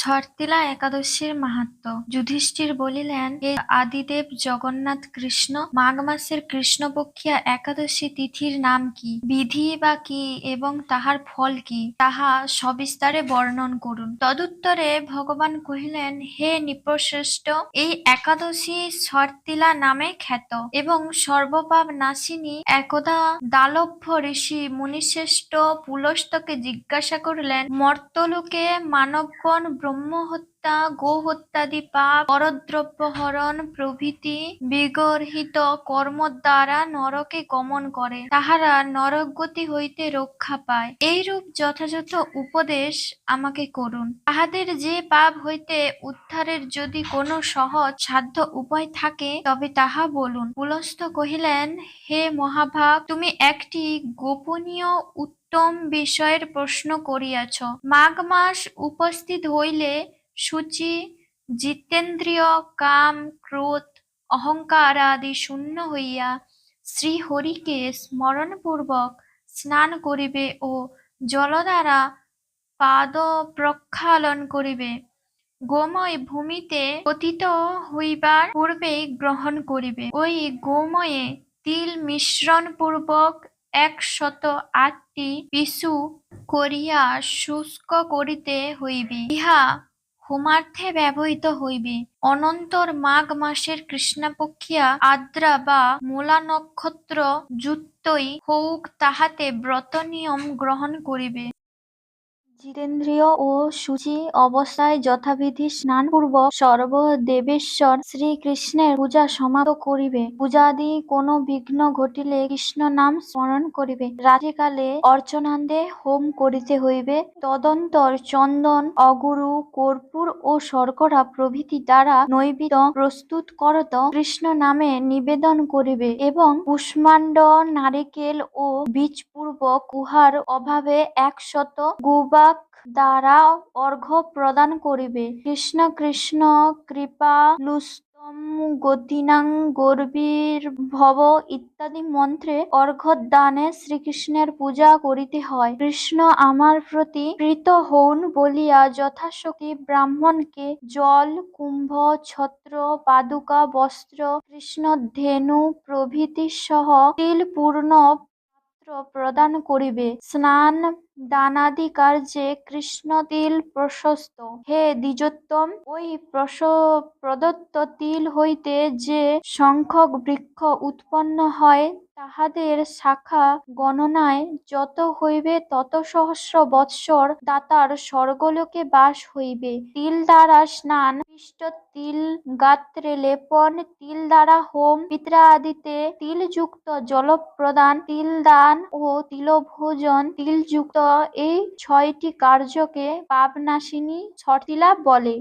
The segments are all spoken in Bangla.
শর্তিলা একাদশীর মাহাত্ম্য যুধিষ্ঠির বলিলেন, হে আদিদেব জগন্নাথ কৃষ্ণ, মাঘ মাসের কৃষ্ণপক্ষিয়া একাদশী তিথির নাম কি? বিধি বা কি? এবং তাহার ফল কি? তাহা সবিস্তারে বর্ণন করুন। তদুত্তরে ভগবান কহিলেন, হে নিপ্রশ্রেষ্ঠ, এই একাদশী শর্তিলা নামে খ্যাত এবং সর্বপাপ নাশিনী একদা দালভ্য ঋষি মুনিশ্রেষ্ঠ পুলস্তকে জিজ্ঞাসা করিলেন, মর্তলোকে মানবগণ ব্রহ্মহত্যা, গোহত্যাদি পাপ পরদ্রব্য হরণ প্রভৃতি বিগর্হিত কর্ম দ্বারা নরকে গমন করে। তাহারা নরকগতি হইতে রক্ষা পায়। এইরূপ যথাযথ উপদেশ আমাকে করুন। তাহাদের যে পাপ হইতে উদ্ধারের যদি কোনো সহজ সাধ্য উপায় থাকে, তবে তাহা বলুন। পুলস্থ কহিলেন, হে মহাভাব তুমি একটি গোপনীয় উত্তম বিষয়ের প্রশ্ন করিয়াছ। মাঘ মাস উপস্থিত হইলে সূচি, জিতেন্দ্রিয়, কাম, ক্রোধ, অহংকার আদি শূন্য হইয়া শ্রীহরিকে স্মরণপূর্বক স্নান করিবে ও জল দ্বারা পাদ প্রক্ষালন করিবে। গোময় ভূমিতে পতিত হইবার পূর্বেই গ্রহণ করিবে। ওই গোময়ে তিল মিশ্রণ পূর্বক একশত আটটি পিছু করিয়া শুষ্ক করিতে হইবে, ইহা হোমার্থে ব্যবহৃত হইবে। অনন্তর মাঘ মাসের কৃষ্ণাপক্ষিয়া আদ্রা বা মূলা নক্ষত্র যুক্তই হউক তাহাতে ব্রত নিয়ম গ্রহণ করিবে। জিতেন্দ্রিয় ও শুচি অবস্থায় যথাবিধি স্নানপূর্বক সর্বদেবেশ্বর শ্রীকৃষ্ণের পূজা সমাপ্ত করিবে। পূজাদি কোনো বিঘ্ন ঘটিলে কৃষ্ণ নাম স্মরণ করিবে। রাত্রিকালে অর্চনান্তে হোম করিতে হইবে। তদন্তর চন্দন, অগুরু, কর্পূর ও শর্করা প্রভৃতি দ্বারা নৈবেদ্য প্রস্তুত করত কৃষ্ণ নামে নিবেদন করিবে এবং কুষ্মাণ্ড, নারিকেল ও বীজপূর্বক উহার অভাবে একশত গুবাক দ্বারা অর্ঘ্য প্রদান করিবে। কৃষ্ণ কৃষ্ণ কৃপালুস্তম গতিনাং, গর্বীর ভব ইত্যাদি মন্ত্রে অর্ঘ্যদানে শ্রীকৃষ্ণের পূজা করিতে হয়। কৃষ্ণ আমার প্রতি প্রীত হউন বলিয়া যথাশক্তি ব্রাহ্মণকে জল, কুম্ভ, ছত্র, পাদুকা, বস্ত্র, কৃষ্ণ ধেনু প্রভৃতি সহ তিলপূর্ণ পাত্র প্রদান করিবে। স্নান দানাদি কার্যে কৃষ্ণতিল প্রশস্ত। হে দ্বিজোত্তম, ওই প্রস, প্রদত্ত তিল হইতে যে সংখ্যক বৃক্ষ উৎপন্ন হয়, তাহাদের শাখা গণনায় যত হইবে তত সহস্র বৎসর দাতার স্বর্গলোকে বাস হইবে। তিল দ্বারা স্নান, পিষ্ট তিল, গাত্রে লেপন, তিল দ্বারা হোম, পিত্রাদিতে তিলযুক্ত জলপ্রদান, তিল দান ও তিলভোজন তিলযুক্ত এই ছয়টি কার্যকে পাপনাশিনী ছটিলা বলে।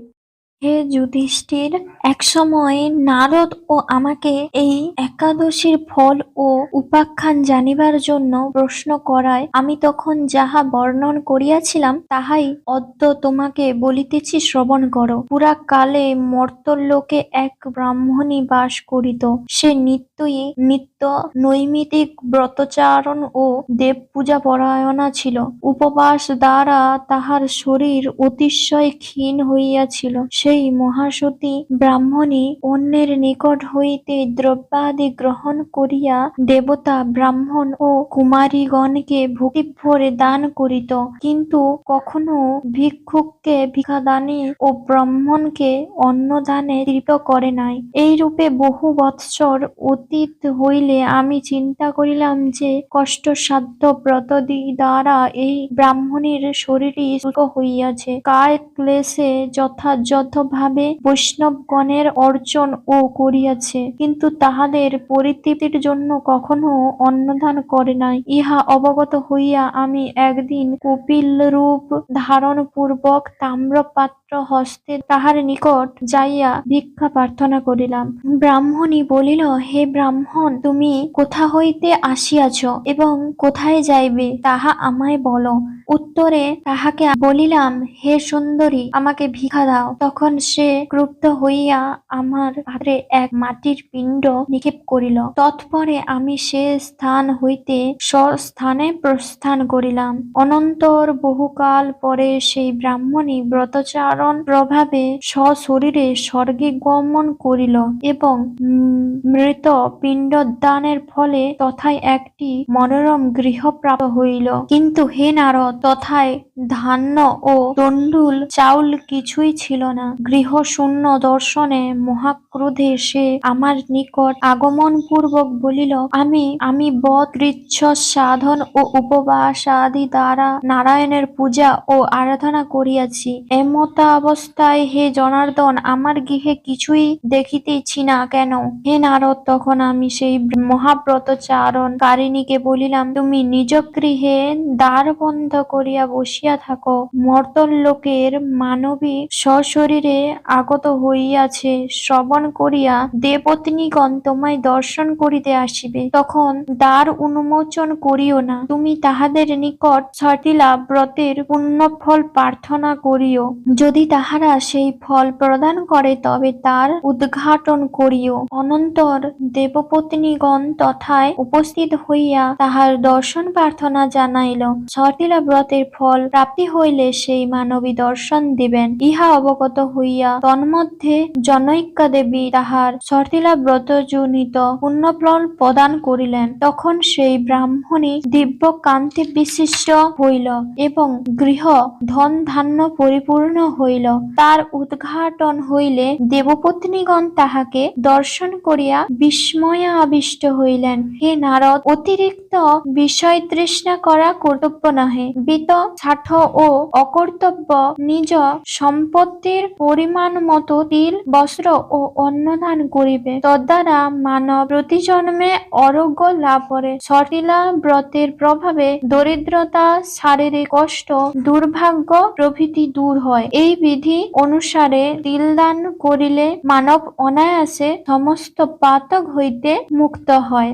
হে যুধিষ্ঠির, একসময় নারদ ও আমাকে এই একাদশীর ফল ও উপাখ্যান জানিবার জন্য প্রশ্ন করায়, আমি তখন যাহা বর্ণন করিয়াছিলাম, তাহাই অদ্য তোমাকে বলিতেছি শ্রবণ করো। পুরা কালে মর্তলোকে এক ব্রাহ্মণী বাস করিত। সে নিত্যই নিত্য নৈমিতিক ব্রতচারণ ও দেবপূজা পরায়ণা ছিল। উপবাস দ্বারা তাহার শরীর অতিশয় ক্ষীণ হইয়াছিল। সেই মহাসতী ব্রাহ্মণী অন্যের নিকট হইতে দ্রব্যাদি গ্রহণ করিয়া দেবতা ব্রাহ্মণ ও কুমারীগণকে ভক্তিভরে দান করিত। কিন্তু কখনো ভিক্ষুককে ভিক্ষাদানে ও ব্রাহ্মণকে অন্নদানে তৃপ্ত করে নাই। এইরূপে বহু বৎসর অতীত হইলে আমি চিন্তা করিলাম যে কষ্টসাধ্য ব্রতদি দ্বারা এই ব্রাহ্মণীর শুষ্ক হইয়াছে। কায় ক্লেশে যথাযথভাবে বৈষ্ণবগণের অর্চন ও করিয়াছে, কিন্তু তাহাদের পরিতৃপ্তির জন্য কখনো অন্নদান করে নাই। ইহা অবগত হইয়া আমি একদিন কপিলরূপ ধারণ পূর্বক তাম্রপাত্র হস্তে তাহার নিকট যাইয়া ভিক্ষা প্রার্থনা করিলাম। ব্রাহ্মণী বলিল, হে ব্রাহ্মণ, তুমি কোথা হইতে আসিয়াছ এবং কোথায় যাইবে তাহা আমায় বলো। উত্তরে তাহাকে বলিলাম, হে সুন্দরী, আমাকে ভিক্ষা দাও। তখন সে ক্রুদ্ধ হইয়া আমার হাতে এক মাটির পিণ্ড নিক্ষেপ করিল। তৎপরে আমি সে স্থান হইতে স্বস্থানে প্রস্থান করিলাম। অনন্তর বহুকাল পরে সেই ব্রাহ্মণী ব্রতচারণ প্রভাবে সশরীরে স্বর্গে গমন করিল এবং মৃত পিণ্ডদানের ফলে তথায় একটি মনোরম গৃহ প্রাপ্ত হইল। কিন্তু হে নারদ, তথায় ধান্য ও তণ্ডুল চাউল কিছুই ছিল না। গৃহ শূন্য দর্শনে মহাক্রোধে সে আমার নিকট আগমন পূর্বক বলিল, আমি আমি বদ সাধন ও উপবাস আদি দ্বারা নারায়ণের পূজা ও আরাধনা করিয়াছি। এমতা অবস্থায় হে জনার্দন, আমার গৃহে কিছুই দেখিতেছি না কেন? হে নারদ, তখন আমি সেই মহাব্রত চারণ কারিণীকে বলিলাম, তুমি নিজ গৃহে দ্বার বন্ধ করিয়া বসিয়া থাকো। মর্তল লোকের মানবী সশরীরে আগত হইয়াছে, শ্রবণ করিয়া দেবপত্নীগণ তোমায় দর্শন করিতে আসিবে। তখন দ্বার উন্মোচন করিও না। তুমি তাহাদের নিকট ছটিলা ব্রতের পুণ্যফল প্রার্থনা করিও। যদি তাহারা সেই ফল প্রদান করে, তবে তার উদ্ঘাটন করিও। অনন্তর দেবপত্নীগণ তথায় উপস্থিত হইয়া তাহার দর্শন প্রার্থনা জানাইল। ছটিলা ব্রতের ফল প্রাপ্তি হইলে সেই মানবী দর্শন দিবেন। ইহা অবগত হইয়া তন্মধ্যে জনৈকা দেবী তাহার ছটিলা ব্রত জনিত পুণ্যফল প্রদান করিলেন। তখন সেই ব্রাহ্মণী দিব্য কান্তি বিশিষ্ট হইল এবং গৃহ ধন ধান্য পরিপূর্ণ হইল। তার উদ্ঘাটন হইলে দেবপত্নীগণ তাহাকে দর্শন করিয়া বিস্ময়ে আবিষ্ট হইলেন। হে নারদ, অতিরিক্ত বিষয় তৃষ্ণা করা কর্তব্য নহে। বিত, ছাঠ ও অকর্তব্য নিজ সম্পত্তির পরিমাণ মতো তিল, বস্ত্র ও অন্নদান করিবে। তদ্বারা মানব প্রতি জন্মে অরোগ্য লাভ করে। সটিলা ব্রতের প্রভাবে দরিদ্রতা, শারীরিক কষ্ট, দুর্ভাগ্য প্রভৃতি দূর হয়। এই বিধি অনুসারে তিলদান করিলে মানব অনায়াসে সমস্ত পাতক হইতে মুক্ত হয়।